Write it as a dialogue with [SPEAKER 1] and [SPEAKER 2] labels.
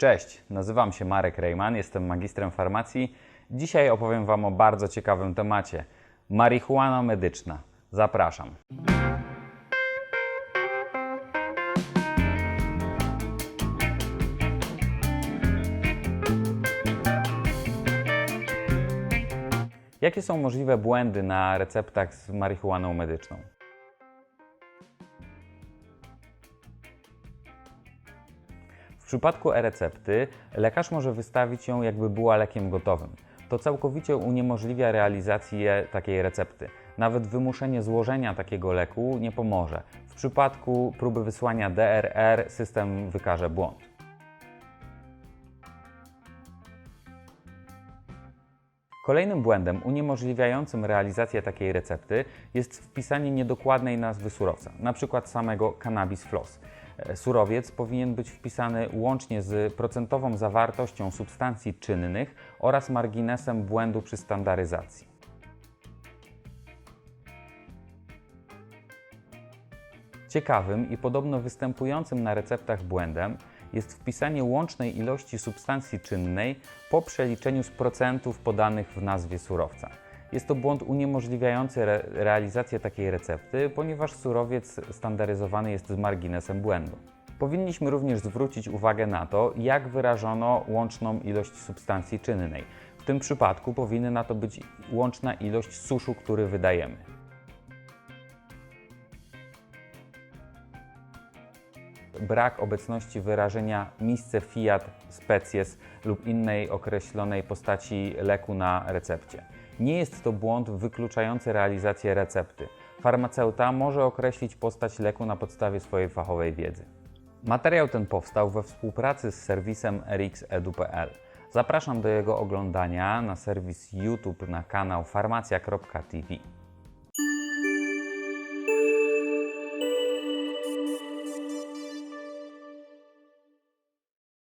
[SPEAKER 1] Cześć, nazywam się Marek Rejman, jestem magistrem farmacji. Dzisiaj opowiem Wam o bardzo ciekawym temacie marihuana medyczna. Zapraszam. Jakie są możliwe błędy na receptach z marihuaną medyczną? Przypadku e-recepty lekarz może wystawić ją, jakby była lekiem gotowym. To całkowicie uniemożliwia realizację takiej recepty. Nawet wymuszenie złożenia takiego leku nie pomoże. W przypadku próby wysłania DRR system wykaże błąd. Kolejnym błędem uniemożliwiającym realizację takiej recepty jest wpisanie niedokładnej nazwy surowca, np. samego cannabis floss. E, Surowiec powinien być wpisany łącznie z procentową zawartością substancji czynnych oraz marginesem błędu przy standaryzacji. Ciekawym i podobno występującym na receptach błędem jest wpisanie łącznej ilości substancji czynnej po przeliczeniu z procentów podanych w nazwie surowca. Jest to błąd uniemożliwiający re realizację takiej recepty, ponieważ surowiec standaryzowany jest z marginesem błędu. Powinniśmy również zwrócić uwagę na to, jak wyrażono łączną ilość substancji czynnej. W tym przypadku powinna to być łączna ilość suszu, który wydajemy. brak obecności wyrażenia misce fiat species lub innej określonej postaci leku na recepcie. Nie jest to błąd wykluczający realizację recepty. Farmaceuta może określić postać leku na podstawie swojej fachowej wiedzy. Materiał ten powstał we współpracy z serwisem rxedu.pl. Zapraszam do jego oglądania na serwis YouTube na kanał farmacja.tv.